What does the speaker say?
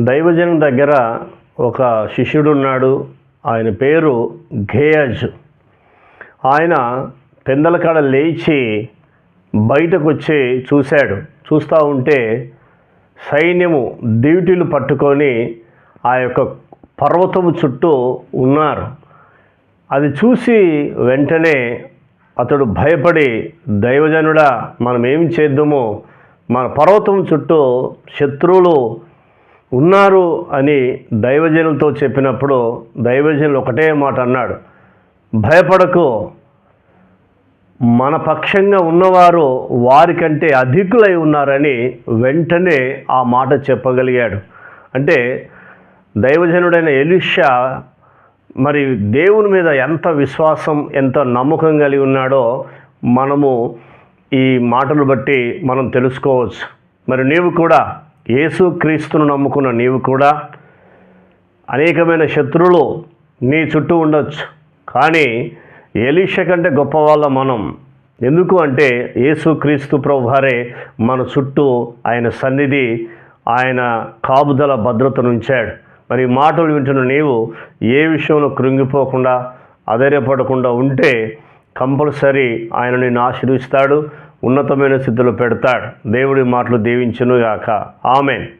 దైవజనం దగ్గర ఒక శిష్యుడున్నాడు. ఆయన పేరు ఘేయజ్. ఆయన పెందల కాడ లేచి బయటకు వచ్చి చూశాడు. చూస్తూ ఉంటే సైన్యము డ్యూటీలు పట్టుకొని ఆ యొక్క పర్వతము చుట్టూ ఉన్నారు. అది చూసి వెంటనే అతడు భయపడి దైవజనుడా మనం ఏం చేద్దామో? మన పర్వతం చుట్టూ శత్రువులు ఉన్నారు అని దైవజనులతో చెప్పినప్పుడు దైవజనులు ఒకటే మాట అన్నాడు. భయపడకు. మన పక్షంగా ఉన్నవారు వారికంటే అధికులై ఉన్నారని వెంటనే ఆ మాట చెప్పగలిగాడు. అంటే దైవజనుడైన ఎలిషా మరి దేవుని మీద ఎంత విశ్వాసం ఎంత నమ్మకం కలిగి ఉన్నాడో మనము ఈ మాటలు బట్టి మనం తెలుసుకోవచ్చు. మరి నీవు కూడా యేసు క్రీస్తును నమ్ముకున్న నీవు కూడా అనేకమైన శత్రువులు నీ చుట్టూ ఉండొచ్చు. కానీ ఎలీష కంటే గొప్పవాళ్ళ మనం. ఎందుకు అంటే యేసుక్రీస్తు ప్రభువారే మన చుట్టూ ఆయన సన్నిధి ఆయన కాపుదల భద్రతను ఉంచాడు. మరి మాటలు వింటున్న నీవు ఏ విషయంలో కృంగిపోకుండా అధైర్యపడకుండా ఉంటే కంపల్సరీ ఆయన నిన్ను ఆశీర్విస్తాడు ఉన్నతమైన స్థితిలో పెడతాడు. దేవుడి మాటలు దీవించును గాక ఆమెన్.